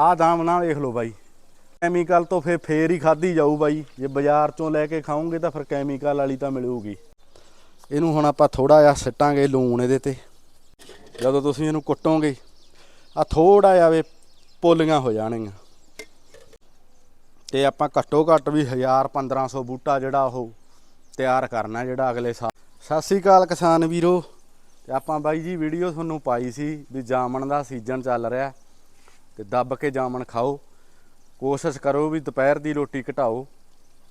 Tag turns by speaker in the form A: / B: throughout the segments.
A: ਆਹ ਦਾਮ ਨਾ ਦੇਖ ਲਓ ਬਾਈ। ਕੈਮੀਕਲ ਤੋਂ ਫੇਰ ਫੇਰ ਹੀ ਖਾਧੀ ਜਾਊ ਬਾਈ। ਜੇ ਬਾਜ਼ਾਰ ਚੋਂ ਲੈ ਕੇ ਖਾਓਗੇ ਤਾਂ ਫਿਰ ਕੈਮੀਕਲ ਵਾਲੀ ਤਾਂ ਮਿਲੂਗੀ। ਇਹਨੂੰ ਹੁਣ ਆਪਾਂ ਥੋੜਾ ਜਿਹਾ ਸਿੱਟਾਂਗੇ ਲੂਣ ਇਹਦੇ ਤੇ। ਜਦੋਂ ਤੁਸੀਂ ਇਹਨੂੰ ਕੁੱਟੋਗੇ ਆ ਥੋੜਾ ਜਿਹਾ ਵੇ ਪੋਲੀਆਂ ਹੋ ਜਾਣਗੀਆਂ। ਤੇ ਆਪਾਂ ਘੱਟੋ ਘੱਟ ਵੀ 1000 1500 ਬੂਟਾ ਜਿਹੜਾ ਉਹ ਤਿਆਰ ਕਰਨਾ ਜਿਹੜਾ ਅਗਲੇ ਸਾਲ। ਸਤਿ ਸ੍ਰੀ ਅਕਾਲ ਕਿਸਾਨ ਵੀਰੋ। ਤੇ ਆਪਾਂ ਬਾਈ ਜੀ ਵੀਡੀਓ ਤੁਹਾਨੂੰ ਪਾਈ ਸੀ ਵੀ ਜਾਮਣ ਦਾ ਸੀਜ਼ਨ ਚੱਲ ਰਿਹਾ। ਤੇ ਦੱਬ ਕੇ ਜਾਮਣ ਖਾਓ। ਕੋਸ਼ਿਸ਼ ਕਰੋ ਵੀ ਦੁਪਹਿਰ ਦੀ ਰੋਟੀ ਘਟਾਓ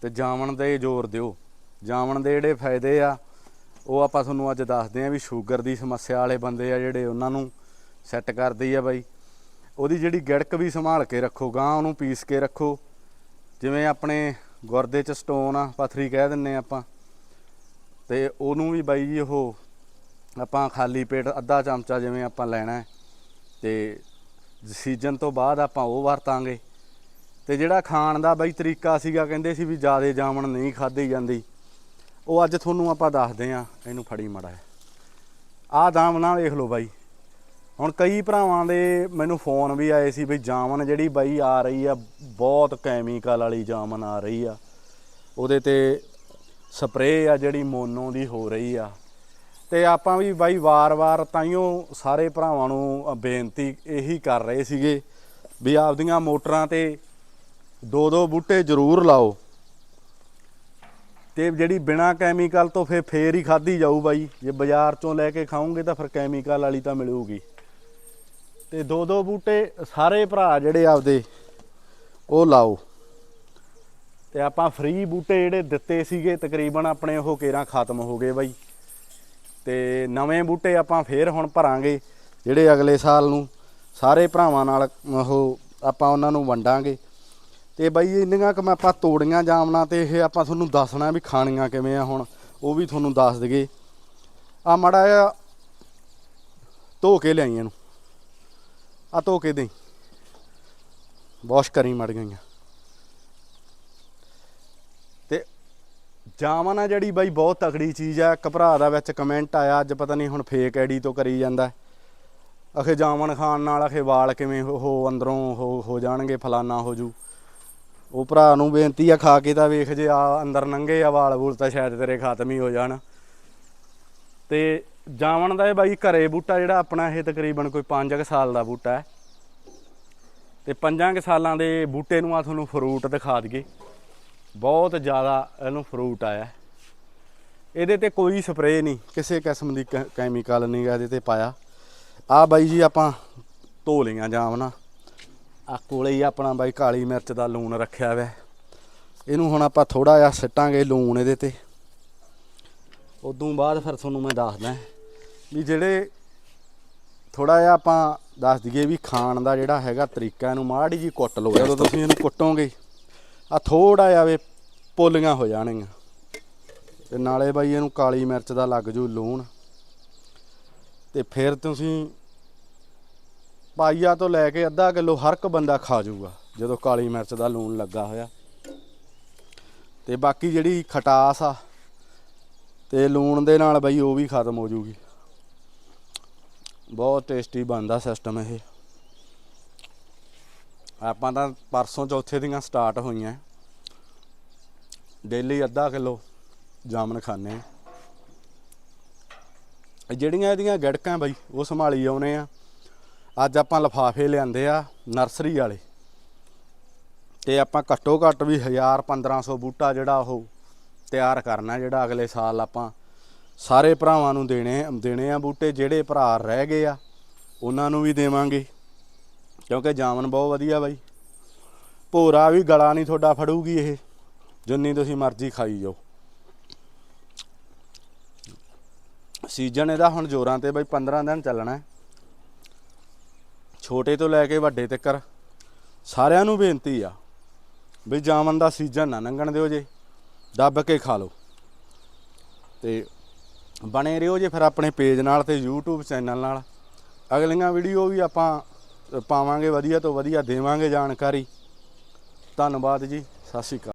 A: ਤੇ ਜਾਮਣ ਦੇ ਜ਼ੋਰ ਦਿਓ। ਜਾਮਣ ਦੇ ਜਿਹੜੇ ਫਾਇਦੇ ਆ, ਉਹ ਆਪਾਂ ਤੁਹਾਨੂੰ ਅੱਜ ਦੱਸਦੇ ਆ ਵੀ ਸ਼ੂਗਰ ਦੀ ਸਮੱਸਿਆ ਵਾਲੇ ਬੰਦੇ ਆ ਜਿਹੜੇ ਉਹਨਾਂ ਨੂੰ ਸੈੱਟ ਕਰਦੀ ਆ ਬਾਈ। ਉਹਦੀ ਜਿਹੜੀ ਗਿੜਕ ਵੀ ਸੰਭਾਲ ਕੇ ਰੱਖੋ ਗਾਂ ਉਹਨੂੰ ਪੀਸ ਕੇ ਰੱਖੋ। ਜਿਵੇਂ ਆਪਣੇ ਗੁਰਦੇ 'ਚ ਸਟੋਨ ਆ, ਪਥਰੀ ਕਹਿ ਦਿੰਨੇ ਆਪਾਂ। ਤੇ ਉਹਨੂੰ ਵੀ ਬਾਈ ਜੀ ਉਹ ਆਪਾਂ ਖਾਲੀ ਪੇਟ ਅੱਧਾ ਚਮਚਾ ਜਿਵੇਂ ਆਪਾਂ ਲੈਣਾ ਹੈ। ਤੇ ਸੀਜ਼ਨ ਤੋਂ ਬਾਅਦ ਆਪਾਂ ਉਹ ਵਰਤਾਂਗੇ। ਤੇ ਜਿਹੜਾ ਖਾਣ ਦਾ ਬਾਈ ਤਰੀਕਾ ਸੀਗਾ, ਕਹਿੰਦੇ ਸੀ ਵੀ ਜਿਆਦੇ ਜਾਮਣ ਨਹੀਂ ਖਾਧੀ ਜਾਂਦੀ। ਉਹ ਅੱਜ ਤੁਹਾਨੂੰ ਆਪਾਂ ਦੱਸਦੇ ਆ ਇਹਨੂੰ ਫੜੀ ਮੜਾ ਆਹ ਦਾਮ ਨਾ ਵੇਖ ਲਓ ਬਾਈ। ਹੁਣ ਕਈ ਭਰਾਵਾਂ ਦੇ ਮੈਨੂੰ ਫੋਨ ਵੀ ਆਏ ਸੀ ਵੀ ਜਾਮਨ ਜਿਹੜੀ ਬਾਈ ਆ ਰਹੀ ਆ, ਬਹੁਤ ਕੈਮੀਕਲ ਵਾਲੀ ਜਾਮਨ ਆ ਰਹੀ ਆ। ਉਹਦੇ ਤੇ ਸਪਰੇਅ ਆ ਜਿਹੜੀ ਮੋਨੋ ਦੀ ਹੋ ਰਹੀ ਆ। ਤੇ ਆਪਾਂ ਵੀ ਬਾਈ ਵਾਰ-ਵਾਰ ਤਾਈਓ ਸਾਰੇ ਭਰਾਵਾਂ ਨੂੰ ਬੇਨਤੀ ਇਹੀ ਕਰ ਰਹੇ ਸੀਗੇ ਵੀ ਆਪਦੀਆਂ ਮੋਟਰਾਂ ਤੇ ਦੋ ਦੋ ਬੂਟੇ ਜ਼ਰੂਰ ਲਾਓ। ਤੇ ਜਿਹੜੀ ਬਿਨਾ ਕੈਮੀਕਲ ਤੋਂ ਫੇਰ ਫੇਰ ਹੀ ਖਾਧੀ ਜਾਊ ਬਾਈ। ਜੇ ਬਾਜ਼ਾਰ ਚੋਂ ਲੈ ਕੇ ਖਾਓਗੇ ਤਾਂ ਫਿਰ ਕੈਮੀਕਲ ਵਾਲੀ ਤਾਂ ਮਿਲੂਗੀ। ਤੇ ਦੋ ਦੋ ਬੂਟੇ ਸਾਰੇ ਭਰਾ ਜਿਹੜੇ ਆਪਦੇ, ਉਹ ਲਾਓ। ਤੇ ਆਪਾਂ ਫ੍ਰੀ ਬੂਟੇ ਜਿਹੜੇ ਦਿੱਤੇ ਸੀਗੇ, ਤਕਰੀਬਨ ਆਪਣੇ ਉਹ ਕੇਰਾਂ ਖਤਮ ਹੋ ਗਏ ਬਾਈ। ਤੇ ਨਵੇਂ ਬੂਟੇ ਆਪਾਂ ਫੇਰ ਹੁਣ ਭਰਾਂਗੇ, ਜਿਹੜੇ ਅਗਲੇ ਸਾਲ ਨੂੰ ਸਾਰੇ ਭਰਾਵਾਂ ਨਾਲ ਉਹ ਆਪਾਂ ਉਹਨਾਂ ਨੂੰ ਵੰਡਾਂਗੇ। ਤੇ ਬਾਈ ਇੰਨੀਆਂ ਕਿ ਮੈਂ ਆਪਾਂ ਤੋੜੀਆਂ ਜਾਮਣਾ ਤੇ ਇਹ ਆਪਾਂ ਤੁਹਾਨੂੰ ਦੱਸਣਾ ਵੀ ਖਾਣੀਆਂ ਕਿਵੇਂ ਆ ਹੁਣ, ਉਹ ਵੀ ਤੁਹਾਨੂੰ ਦੱਸ ਦਈਏ। ਆ ਮੜਾ ਆ ਧੋ ਕੇ ਲਿਆਈ ਇਹਨੂੰ। ਆ ਧੋ ਕੇ ਦੇ ਵਾਸ਼ ਕਰੀ ਮੜ ਗਈਆਂ ਜਾਮਨ ਆ ਜਿਹੜੀ ਬਾਈ ਬਹੁਤ ਤਕੜੀ ਚੀਜ਼ ਆ। ਇੱਕ ਭਰਾ ਦਾ ਵਿੱਚ ਕਮੈਂਟ ਆਇਆ, ਅੱਜ ਪਤਾ ਨਹੀਂ ਹੁਣ ਫੇਕ ਆਈਡੀ ਤੋਂ ਕਰੀ ਜਾਂਦਾ ਅਖੇ ਜਾਮਨ ਖਾਣ ਨਾਲ ਅਖੇ ਵਾਲ ਕਿਵੇਂ ਉਹ ਅੰਦਰੋਂ ਹੋ ਹੋ ਜਾਣਗੇ, ਫਲਾਨਾ ਹੋ ਜੂ। ਉਹ ਭਰਾ ਨੂੰ ਬੇਨਤੀ ਆ, ਖਾ ਕੇ ਤਾਂ ਵੇਖ ਜੇ ਆ ਅੰਦਰ ਨੰਗੇ ਆ ਵਾਲ ਬੂਲ ਤਾਂ ਸ਼ਾਇਦ ਤੇਰੇ ਖਤਮ ਹੀ ਹੋ ਜਾਣ। ਤੇ ਜਾਮਣ ਦਾ ਇਹ ਬਾਈ ਘਰੇ ਬੂਟਾ ਜਿਹੜਾ ਆਪਣਾ ਇਹ ਤਕਰੀਬਨ ਕੋਈ 5 ਸਾਲ ਦਾ ਬੂਟਾ ਹੈ। ਤੇ 5 ਸਾਲਾਂ ਦੇ ਬੂਟੇ ਨੂੰ ਆ ਤੁਹਾਨੂੰ ਫਰੂਟ ਦਿਖਾ ਦਈਏ। ਬਹੁਤ ਜ਼ਿਆਦਾ ਇਹਨੂੰ ਫਰੂਟ ਆਇਆ। ਇਹਦੇ ਤੇ ਕੋਈ ਸਪਰੇਅ ਨਹੀਂ, ਕਿਸੇ ਕਿਸਮ ਦੀ ਕੈ- ਕੈਮੀਕਲ ਨਹੀਂ ਇਹਦੇ ਤੇ ਪਾਇਆ। ਆ ਬਾਈ ਜੀ ਆਪਾਂ ਧੋ ਲਈਆਂ ਜਾਮਣਾ ਆ ਕੋਲੇ ਹੀ ਆਪਣਾ ਬਾਈ ਕਾਲੀ ਮਿਰਚ ਦਾ ਲੂਣ ਰੱਖਿਆ ਹੋਇਆ ਇਹਨੂੰ ਹੁਣ ਆਪਾਂ ਥੋੜਾ ਜਿਹਾ ਸਿੱਟਾਂਗੇ ਲੂਣ ਇਹਦੇ ਤੇ। ਉਦੋਂ ਬਾਅਦ ਫਿਰ ਤੁਹਾਨੂੰ ਮੈਂ ਦੱਸਦਾ ਵੀ ਜਿਹੜੇ ਥੋੜਾ ਜਿਹਾ ਆਪਾਂ ਦੱਸ ਦਈਏ ਵੀ ਖਾਣ ਦਾ ਜਿਹੜਾ ਹੈਗਾ ਤਰੀਕਾ ਇਹਨੂੰ ਮਾੜੀ ਜੀ ਕੁੱਟ ਲਓ। ਜਦੋਂ ਤੁਸੀਂ ਇਹਨੂੰ ਕੁੱਟੋਗੇ ਆ ਥੋੜਾ ਜਿਹਾ ਵੇ ਪੋਲੀਆਂ ਹੋ ਜਾਣਗੀਆਂ। ਤੇ ਨਾਲੇ ਬਾਈ ਇਹਨੂੰ ਕਾਲੀ ਮਿਰਚ ਦਾ ਲੱਗ ਜੂ ਲੂਣ। ਤੇ ਫਿਰ ਤੁਸੀਂ ਪਾਈਆ ਤੋਂ ਲੈ ਕੇ ਅੱਧਾ ਕਿਲੋ ਹਰ ਇੱਕ ਬੰਦਾ ਖਾ ਜਾਊਗਾ ਜਦੋਂ ਕਾਲੀ ਮਿਰਚ ਦਾ ਲੂਣ ਲੱਗਾ ਹੋਇਆ। ਤੇ ਬਾਕੀ ਜਿਹੜੀ ਖਟਾਸ ਆ, ਤੇ ਲੂਣ ਦੇ ਨਾਲ ਬਈ ਉਹ ਵੀ ਖਤਮ ਹੋ ਜੂਗੀ। ਬਹੁਤ ਟੇਸਟੀ ਬਣਦਾ ਸਿਸਟਮ ਇਹ। ਆਪਾਂ ਤਾਂ ਪਰਸੋਂ ਚੌਥੇ ਦੀਆਂ ਸਟਾਰਟ ਹੋਈਆਂ। ਡੇਲੀ ਅੱਧਾ ਕਿਲੋ ਜਾਮਨ ਖਾਣੇ ਆ ਜਿਹੜੀਆਂ ਇਹਦੀਆਂ ਗੜਕਾਂ ਬਈ, ਉਹ ਸੰਭਾਲੀ ਆਉਨੇ ਆ। ਅੱਜ ਆਪਾਂ ਲਫਾਫੇ ਲਿਆਂਦੇ ਆ ਨਰਸਰੀ ਵਾਲੇ। ਤੇ ਆਪਾਂ ਘੱਟੋ ਘੱਟ ਵੀ 1000 1500 ਬੂਟਾ ਜਿਹੜਾ ਉਹ ਤਿਆਰ ਕਰਨਾ ਜਿਹੜਾ ਅਗਲੇ ਸਾਲ ਆਪਾਂ ਸਾਰੇ ਭਰਾਵਾਂ ਨੂੰ ਦੇਣੇ ਦੇਣੇ ਆ ਬੂਟੇ। ਜਿਹੜੇ ਭਰਾ ਰਹਿ ਗਏ ਆ, ਉਹਨਾਂ ਨੂੰ ਵੀ ਦੇਵਾਂਗੇ। ਕਿਉਂਕਿ ਜਾਮਨ ਬਹੁਤ ਵਧੀਆ ਬਾਈ। ਭੋਰਾ ਵੀ ਗਲਾ ਨਹੀਂ ਤੁਹਾਡਾ ਫੜੂਗੀ ਇਹ। ਜਿੰਨੀ ਤੁਸੀਂ ਮਰਜ਼ੀ ਖਾਈ ਜਾਓ। ਸੀਜ਼ਨ ਇਹਦਾ ਹੁਣ ਜੋਰਾਂ ਤੇ ਬਾਈ 15 ਦਿਨ ਚੱਲਣਾ ਹੈ। ਛੋਟੇ ਤੋਂ ਲੈ ਕੇ ਵੱਡੇ ਤੱਕਰ ਸਾਰਿਆਂ ਨੂੰ ਬੇਨਤੀ ਆ ਵੀ ਜਾਮਨ ਦਾ ਸੀਜ਼ਨ ਨਾ ਲੰਘਣ ਦਿਓ ਜੇ। ਦੱਬ ਕੇ ਖਾ ਲਓ। ਤੇ ਬਣੇ ਰਹੋ ਜੇ ਫਿਰ ਆਪਣੇ ਪੇਜ ਨਾਲ ਤੇ YouTube ਚੈਨਲ ਨਾਲ। ਅਗਲੀਆਂ ਵੀਡੀਓ ਵੀ ਆਪਾਂ ਪਾਵਾਂਗੇ ਵਧੀਆ ਤੋਂ ਵਧੀਆ ਦੇਵਾਂਗੇ ਜਾਣਕਾਰੀ। ਧੰਨਵਾਦ ਜੀ ਸਤਿ ਸ਼੍ਰੀ ਅਕਾਲ।